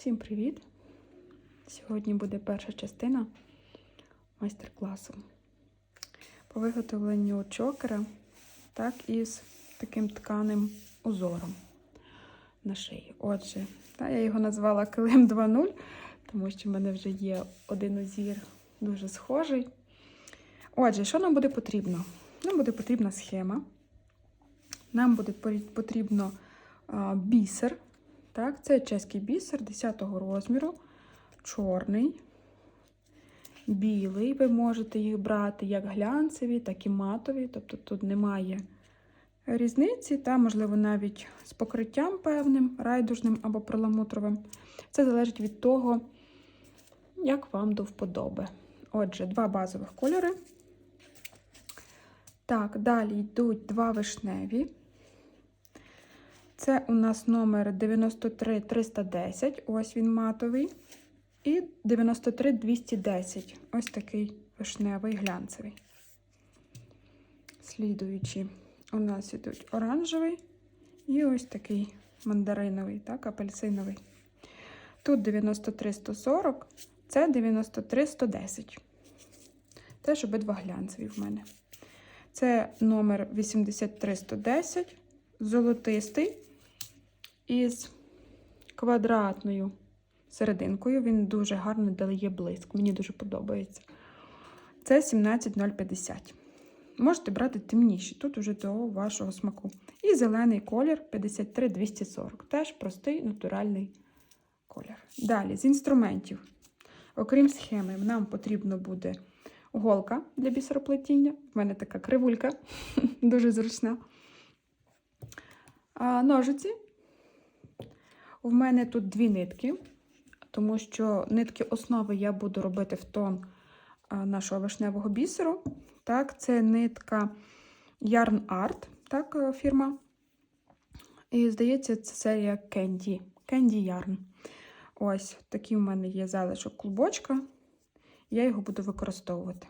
Всім привіт! Сьогодні буде перша частина майстер-класу по виготовленню чокера, так із таким тканим узором на шиї. Отже, та, я його назвала Килим 2.0, тому що в мене вже є один узір дуже схожий. Отже, що нам буде потрібно? Нам буде потрібна схема. Нам буде потрібно бісер. Так, Це чеський бісер 10 розміру, чорний, білий. Ви можете їх брати як глянцеві, так і матові. Тобто тут немає різниці, та, можливо, навіть з покриттям певним, райдужним або проламутровим. Це залежить від того, як вам до вподоби. Отже, два базових кольори. Так, далі йдуть два вишневі. Це у нас номер 93310, ось він матовий. І 93210. Ось такий вишневий глянцевий. Слідуючи, у нас ідуть оранжевий і ось такий мандариновий, так, апельсиновий. Тут 93140, це 93110. Теж обидва глянцеві в мене. Це номер 83110, золотистий із квадратною серединкою. Він дуже гарно дає блиск. Мені дуже подобається. Це 17050. Можете брати темніші, тут уже до вашого смаку. І зелений колір 53240. Теж простий натуральний колір. Далі, з інструментів. Окрім схеми, нам потрібно буде голка для бісероплетіння. У мене така кривулька, дуже зручна. Ножиці. У мене тут дві нитки, тому що нитки основи я буду робити в тон нашого вишневого бісеру. Так, Це нитка Yarn Art, так, фірма. І, здається, це серія Candy. Candy Yarn. Ось такий у мене є залишок клубочка. Я його буду використовувати.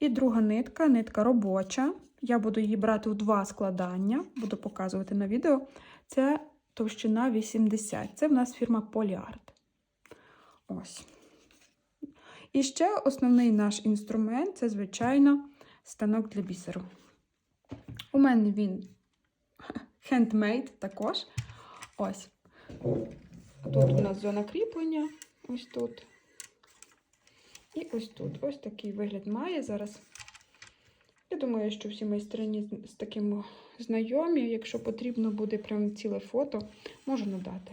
І друга нитка, нитка робоча. Я буду її брати у два складання, буду показувати на відео. Це товщина 80. Це в нас фірма Polyart. Ось. І ще основний наш інструмент це, звичайно, станок для бісеру. У мене він handmade також. Ось. Тут у нас зона кріплення, ось тут. І ось тут. Ось такий вигляд має зараз. Я думаю, що всі майстрині з таким знайомі. Якщо потрібно буде прям ціле фото, можу надати.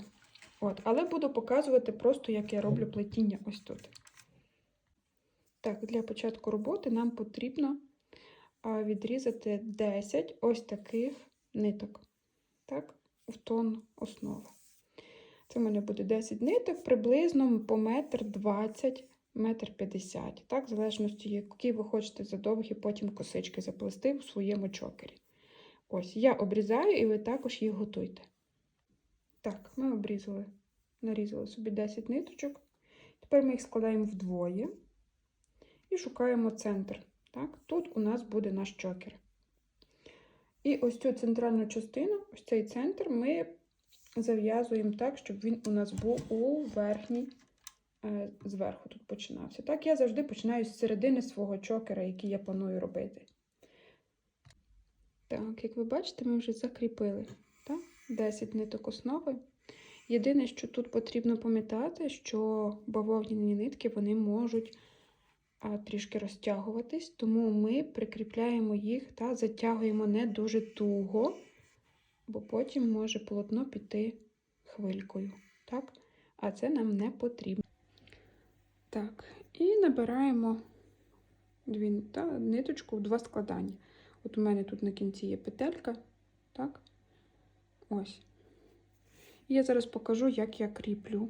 От, Але буду показувати просто, як я роблю плетіння ось тут. Так, для початку роботи нам потрібно відрізати 10 ось таких ниток. Так, в тон основи. Це в мене буде 10 ниток, приблизно по метр 20 метр 50. Так, в залежності, які ви хочете задовгі потім косички заплести у своєму чокері. Ось, я обрізаю, і ви також їх готуйте. Так, ми обрізали, нарізали собі 10 ниточок. Тепер ми їх складаємо вдвоє і шукаємо центр. Так, Тут у нас буде наш чокер. І ось цю центральну частину, ось цей центр, ми зав'язуємо так, щоб він у нас був у верхній зверху тут починався. Так, я завжди починаю з середини свого чокера, який я планую робити. Так, як ви бачите, ми вже закріпили так? 10 ниток основи. Єдине, що тут потрібно пам'ятати, що бавовняні нитки вони можуть трішки розтягуватись, тому ми прикріпляємо їх та затягуємо не дуже туго, бо потім може полотно піти хвилькою. Так? А це нам не потрібно. Так, і набираємо дві, та, ниточку в два складання. От у мене тут на кінці є петелька, так? Ось. І я зараз покажу, як я кріплю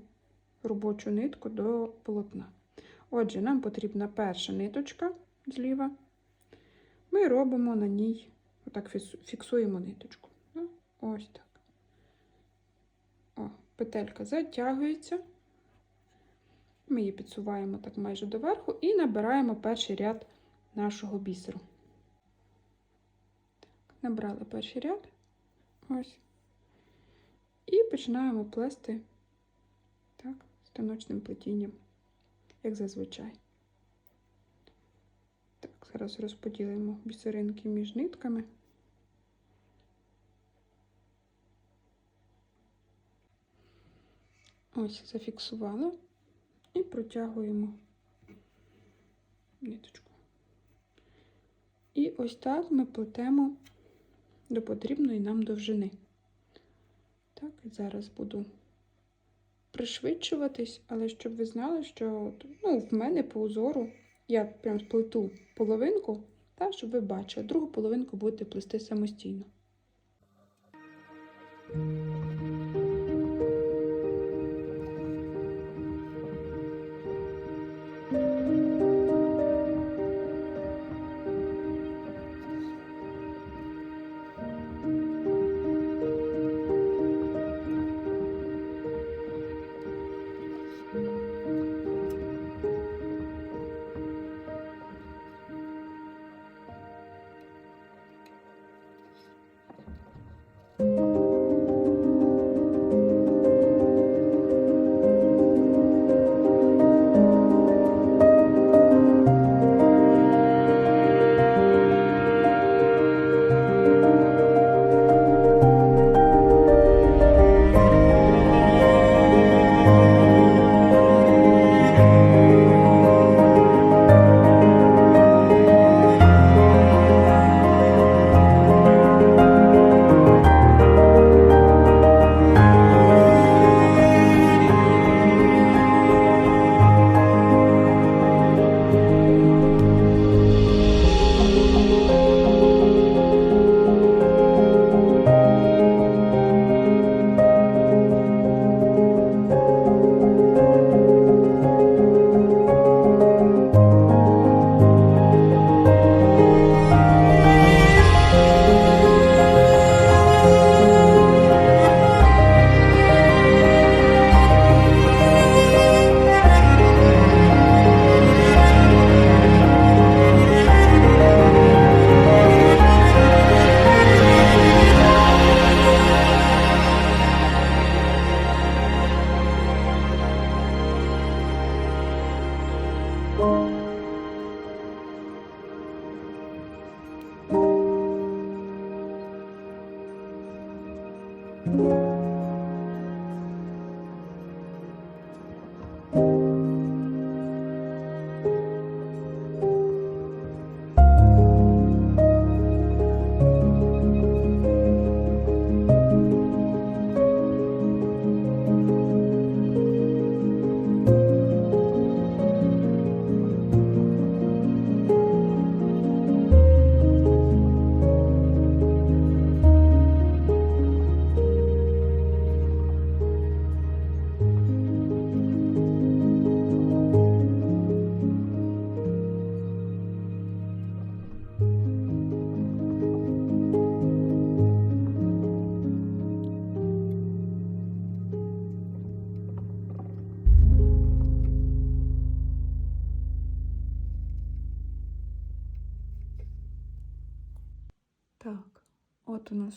робочу нитку до полотна. Отже, нам потрібна перша ниточка зліва. Ми робимо на ній, отак фіксуємо ниточку. Ось так. О, петелька затягується. Ми її підсуваємо так майже доверху і набираємо перший ряд нашого бісеру. Так, Набрали перший ряд, ось, і починаємо плести станочним плетінням, як зазвичай. Так, зараз розподілимо бісеринки між нитками. Ось зафіксувала і протягуємо ниточку. І ось так ми плетемо до потрібної нам довжини. Так, зараз буду пришвидшуватись, але щоб ви знали, що ну, в мене по узору я прям сплету половинку, так, щоб ви бачили, другу половинку будете плести самостійно.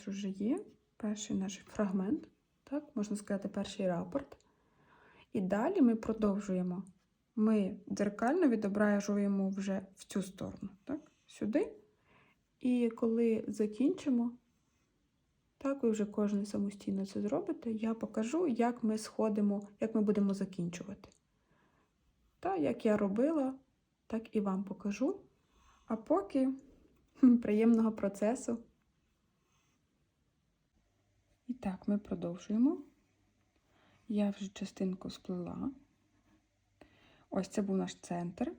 Вже є перший наш фрагмент, так, можна сказати, перший рапорт. І далі ми продовжуємо. Ми дзеркально відображуємо вже в цю сторону, так, сюди. І коли закінчимо, так, ви вже кожен самостійно це зробите, я покажу, як ми сходимо, як ми будемо закінчувати. Так, як я робила, так і вам покажу. А поки приємного процесу. І так, ми продовжуємо. Я вже частинку сплела. Ось це був наш центр.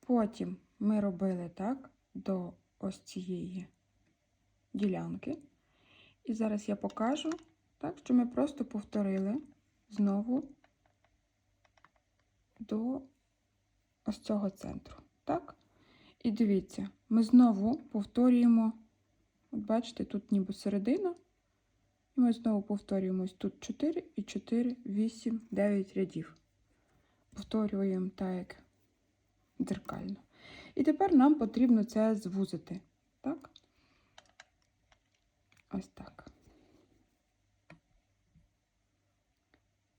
Потім ми робили так до ось цієї ділянки. І зараз я покажу, так, що ми просто повторили знову до ось цього центру. Так? І дивіться, ми знову повторюємо, от бачите, тут ніби середина. І ми знову повторюємо ось тут 4 і 4, 8, 9 рядів. Повторюємо так, як дзеркально. І тепер нам потрібно це звузити. Так? Ось так.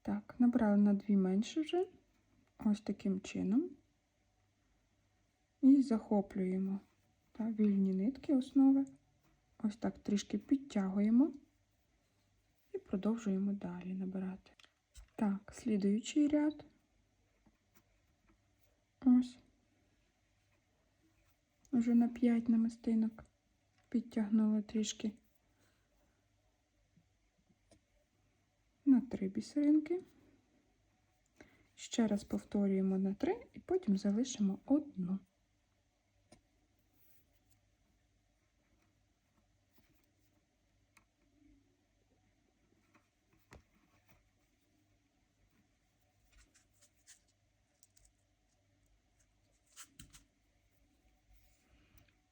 Так, набрали на дві менше вже. Ось таким чином. І захоплюємо та, вільні нитки основи. Ось так трішки підтягуємо і продовжуємо далі набирати. Так, слідуючий ряд. Ось. Вже на 5 намистинок підтягнула трішки. На 3 бісеринки. Ще раз повторюємо на 3 і потім залишимо одну.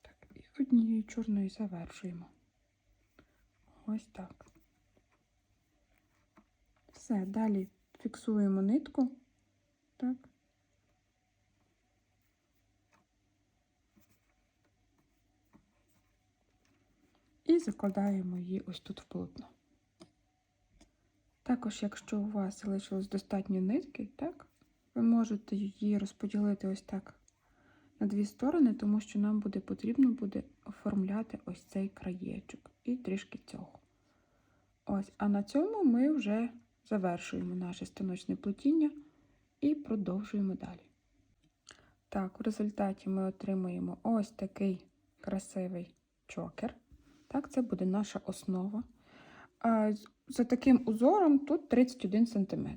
Так, і чорною завершуємо. Ось так. Все, далі фіксуємо нитку. Так. І закладаємо її ось тут в полотно. Також, якщо у вас залишилось достатньо нитки, так, ви можете її розподілити ось так на дві сторони, тому що нам буде потрібно буде оформляти ось цей краєчок і трішки цього. Ось, а на цьому ми вже завершуємо наше станочне плетіння і продовжуємо далі. Так, в результаті ми отримуємо ось такий красивий чокер. Так, це буде наша основа. За таким узором тут 31 см.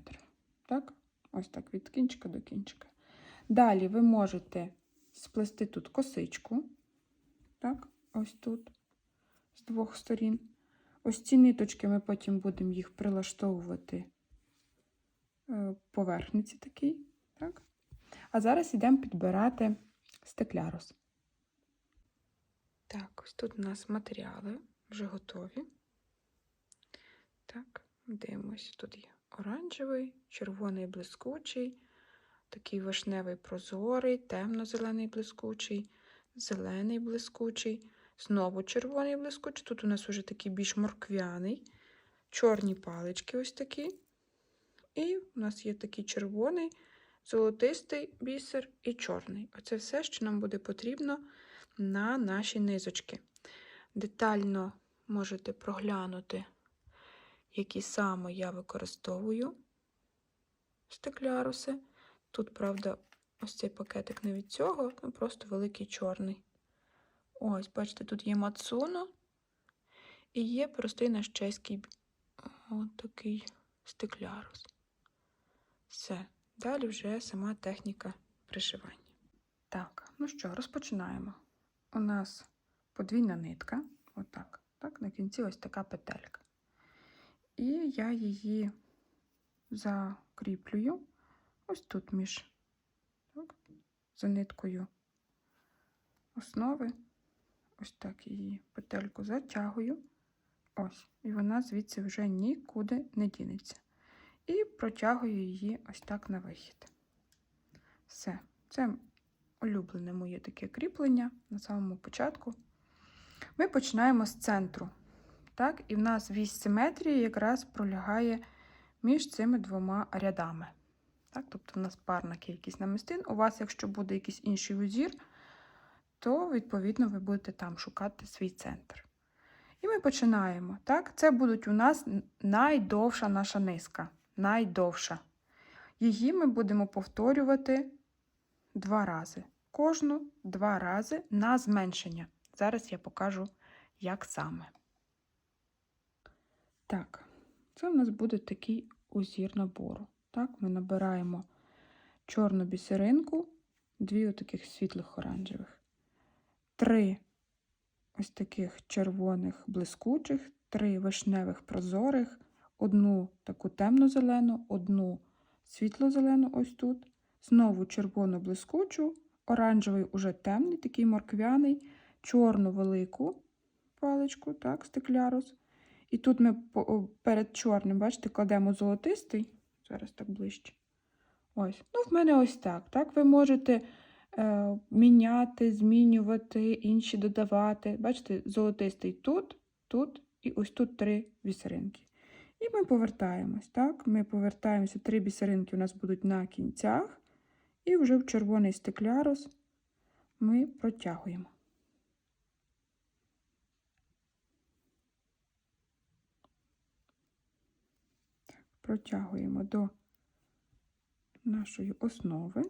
Так, ось так від кінчика до кінчика. Далі ви можете сплести тут косичку. Так, ось тут, з двох сторін. Ось ці ниточки ми потім будемо їх прилаштовувати е, поверхниці такий. Так? А зараз йдемо підбирати стеклярус. Так, ось тут у нас матеріали вже готові. Так, дивимося. Тут є оранжевий, червоний блискучий, такий вишневий прозорий, темно-зелений блискучий, зелений блискучий, знову червоний блискучий. Тут у нас вже такий більш морквяний, чорні палички ось такі. І у нас є такий червоний, золотистий бісер і чорний. Оце все, що нам буде потрібно на наші низочки. Детально можете проглянути, які саме я використовую стекляруси. Тут, правда, ось цей пакетик не від цього, ну просто великий чорний. Ось, бачите, тут є мацуно і є простий наш чеський от такий стеклярус. Все. Далі вже сама техніка пришивання. Так, ну що, розпочинаємо. У нас подвійна нитка, отак. Так, на кінці ось така петелька. І я її закріплюю ось тут між за ниткою основи. Ось так її петельку затягую. Ось, і вона звідси вже нікуди не дінеться. І протягую її ось так на вихід. Все, це улюблене моє таке кріплення на самому початку. Ми починаємо з центру. Так, І в нас вісь симетрії якраз пролягає між цими двома рядами. Так, Тобто в нас парна кількість намистин. У вас, якщо буде якийсь інший узір, то, відповідно, ви будете там шукати свій центр. І ми починаємо. Так? Це будуть у нас найдовша наша низка. Найдовша. Її ми будемо повторювати два рази. Кожну два рази на зменшення. Зараз я покажу, як саме. Так, це у нас буде такий узір набору. Так, ми набираємо чорну бісеринку, дві отаких світлих оранжевих, три ось таких червоних блискучих, три вишневих прозорих, одну таку темно-зелену, одну світло-зелену ось тут, знову червону блискучу, оранжевий уже темний, такий морквяний, чорну велику паличку, так, стеклярус. І тут ми перед чорним, бачите, кладемо золотистий, зараз так ближче. Ось. Ну, в мене ось так. Так, ви можете е, міняти, змінювати, інші додавати. Бачите, золотистий тут, тут і ось тут три вісеринки. І ми повертаємось. Так? Ми повертаємося, три бісеринки у нас будуть на кінцях, і вже в червоний стеклярус ми протягуємо. Так, протягуємо до нашої основи.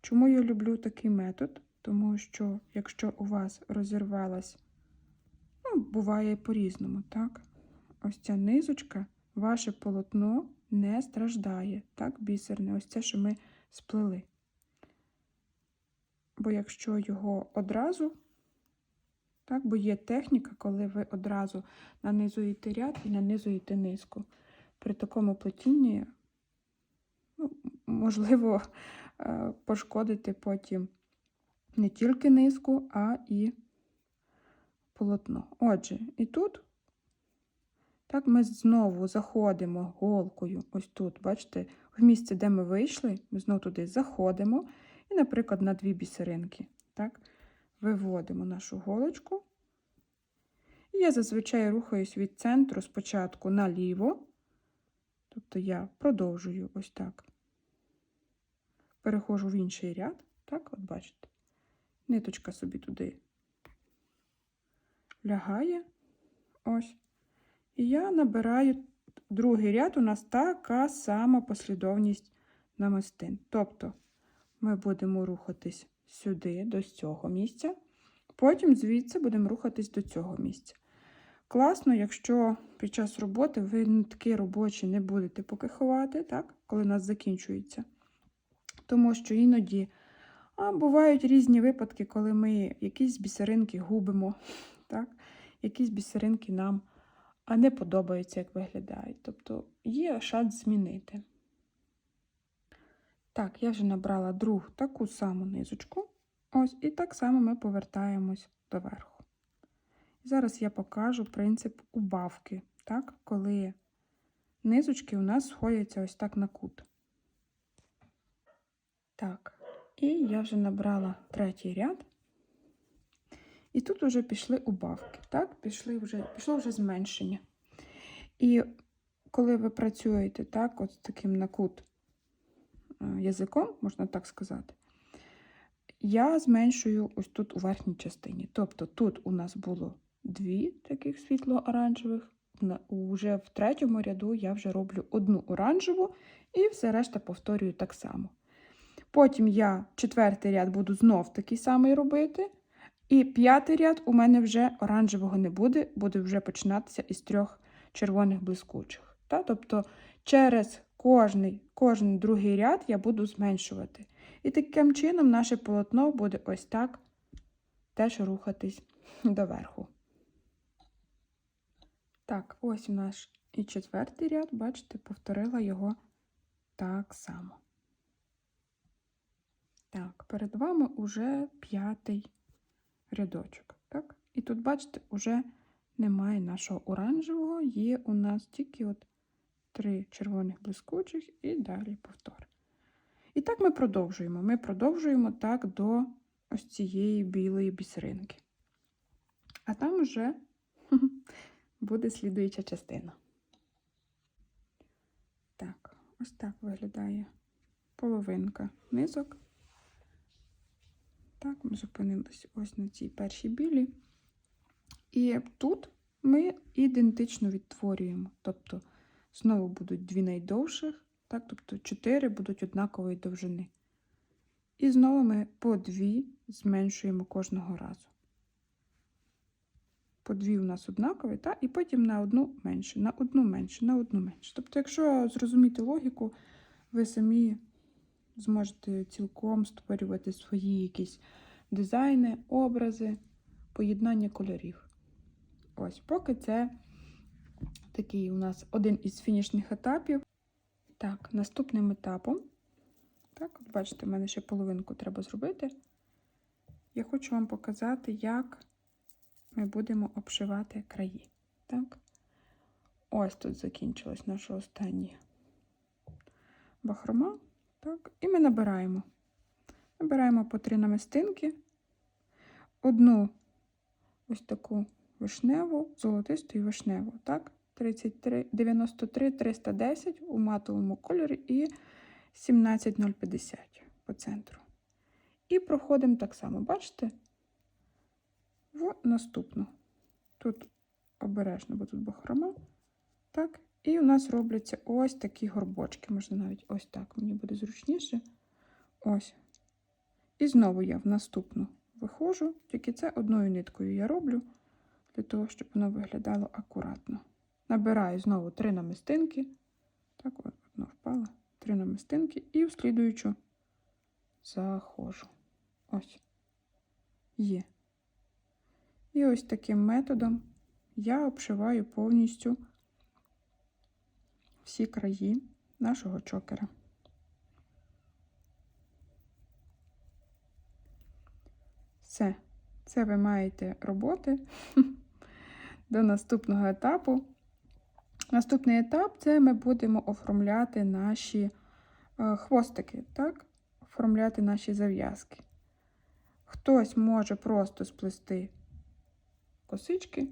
Чому я люблю такий метод? Тому що, якщо у вас розірвалась, ну, буває по-різному, так? Ось ця низочка, ваше полотно не страждає, так, бісерне, ось це, що ми сплели. Бо якщо його одразу, так, бо є техніка, коли ви одразу нанизуєте ряд і нанизуєте низку. При такому плетінні, ну, можливо, е, пошкодити потім не тільки низку, а і полотно. Отже, і тут, так, ми знову заходимо голкою, ось тут, бачите, в місце, де ми вийшли, ми знову туди заходимо, і, наприклад, на дві бісеринки, так, виводимо нашу голочку. І я зазвичай рухаюсь від центру спочатку наліво, тобто я продовжую ось так. Переходжу в інший ряд, так, от бачите, ниточка собі туди лягає. Ось. І я набираю другий ряд, у нас така сама послідовність намистин. Тобто ми будемо рухатись сюди, до цього місця, потім звідси будемо рухатись до цього місця. Класно, якщо під час роботи ви нитки робочі не будете поки ховати, так, коли у нас закінчується. Тому що іноді а, бувають різні випадки, коли ми якісь бісеринки губимо, так, якісь бісеринки нам а не подобаються, як виглядають. Тобто є шанс змінити. Так, я вже набрала другу таку саму низочку. Ось, і так само ми повертаємось доверху. Зараз я покажу принцип убавки, так, коли низочки у нас сходяться ось так на кут. Так, і я вже набрала третій ряд. І тут вже пішли убавки, так, пішли вже, пішло вже зменшення. І коли ви працюєте так, от таким на кут язиком, можна так сказати, я зменшую ось тут у верхній частині. Тобто тут у нас було дві таких світло-оранжевих, уже в третьому ряду я вже роблю одну оранжеву і все решта повторюю так само. Потім я четвертий ряд буду знов такий самий робити. І п'ятий ряд у мене вже оранжевого не буде, буде вже починатися із трьох червоних блискучих. Та? Тобто через кожний, кожен другий ряд я буду зменшувати. І таким чином наше полотно буде ось так теж рухатись доверху. Так, ось у нас і четвертий ряд, бачите, повторила його так само. Так, перед вами уже п'ятий рядочок. Так? І тут, бачите, вже немає нашого оранжевого, є у нас тільки от три червоних блискучих і далі повтор. І так ми продовжуємо. Ми продовжуємо так до ось цієї білої бісеринки. А там вже буде слідуюча частина. Так, ось так виглядає половинка низок. Так, ми зупинилися ось на цій першій білі. І тут ми ідентично відтворюємо. Тобто, знову будуть дві найдовших, так, тобто чотири будуть однакової довжини. І знову ми по дві зменшуємо кожного разу. По дві у нас однакові, так, і потім на одну менше, на одну менше, на одну менше. Тобто, якщо зрозуміти логіку, ви самі зможете цілком створювати свої якісь дизайни, образи, поєднання кольорів. Ось, поки це такий у нас один із фінішних етапів. Так, наступним етапом, так, от бачите, в мене ще половинку треба зробити. Я хочу вам показати, як ми будемо обшивати краї. Так? Ось тут закінчилась наша остання бахрома. Так, І ми набираємо. Набираємо по три намистинки, одну ось таку вишневу, золотисту і вишневу. Так? 33, 93 310 у матовому кольорі і 17050 по центру. І проходимо так само, бачите? В наступну. Тут обережно, бо тут бахрома. Так. І у нас робляться ось такі горбочки. Можна навіть ось так, мені буде зручніше. Ось. І знову я в наступну виходжу, тільки це одною ниткою я роблю, для того, щоб воно виглядало акуратно. Набираю знову три намистинки. Так, одна впала, три намистинки, і в слідуючу заходжу. Ось. Є. І ось таким методом я обшиваю повністю всі краї нашого чокера. Все, це ви маєте роботи до наступного етапу. Наступний етап це ми будемо оформляти наші е, хвостики, так? оформляти наші зав'язки. Хтось може просто сплести косички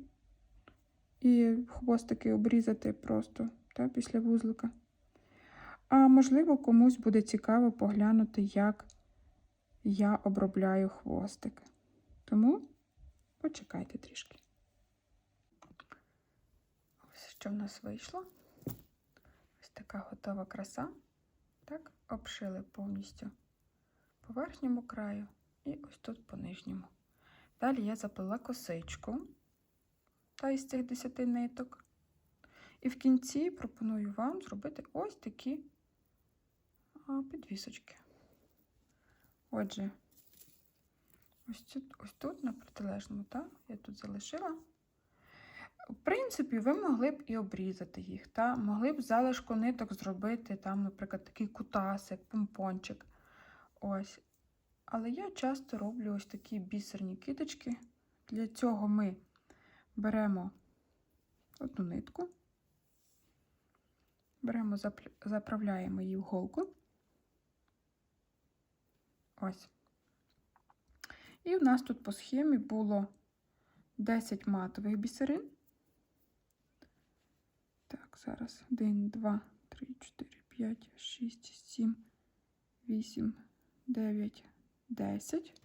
і хвостики обрізати просто та, після вузлика. А можливо, комусь буде цікаво поглянути, як я обробляю хвостик. Тому почекайте трішки. Що в нас вийшло. Ось така готова краса. Так, обшили повністю по верхньому краю і ось тут по нижньому. Далі я заплела косичку та із цих 10 ниток. І в кінці пропоную вам зробити ось такі підвісочки. Отже, ось тут, ось тут на протилежному, так, я тут залишила. В принципі, ви могли б і обрізати їх, та? могли б залишку ниток зробити, там, наприклад, такий кутасик, помпончик. Ось. Але я часто роблю ось такі бісерні киточки. Для цього ми беремо одну нитку, беремо, заправляємо її в голку. Ось. І в нас тут по схемі було 10 матових бісерин. Так, зараз 1, 2, 3, 4, 5, 6, 7, 8, 9, 10.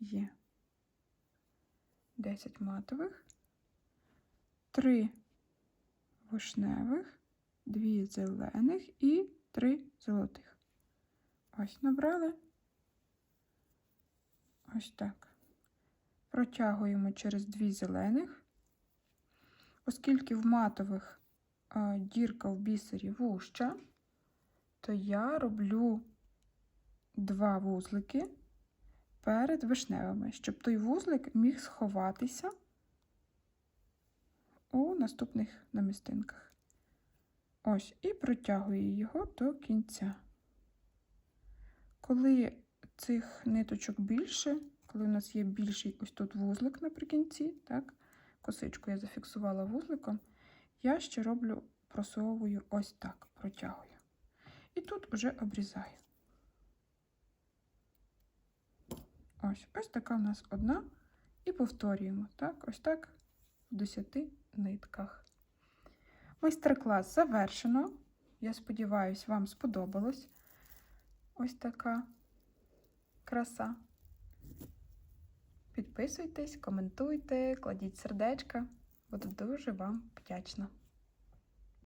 Є 10 матових, 3 вишневих, 2 зелених і 3 золотих. Ось набрали. Ось так. Протягуємо через 2 зелених, оскільки в матових а, дірка в бісері вуща, то я роблю два вузлики перед вишневими, щоб той вузлик міг сховатися у наступних намістинках. Ось, і протягую його до кінця. Коли цих ниточок більше, коли у нас є більший ось тут вузлик наприкінці, так, косичку я зафіксувала вузликом, я ще роблю, просовую ось так, протягую. І тут вже обрізаю. Ось ось така у нас одна. І повторюємо, так, ось так в 10 нитках. Майстер-клас завершено. Я сподіваюся, вам сподобалось ось така краса. Підписуйтесь, коментуйте, кладіть сердечка. Буду дуже вам вдячна.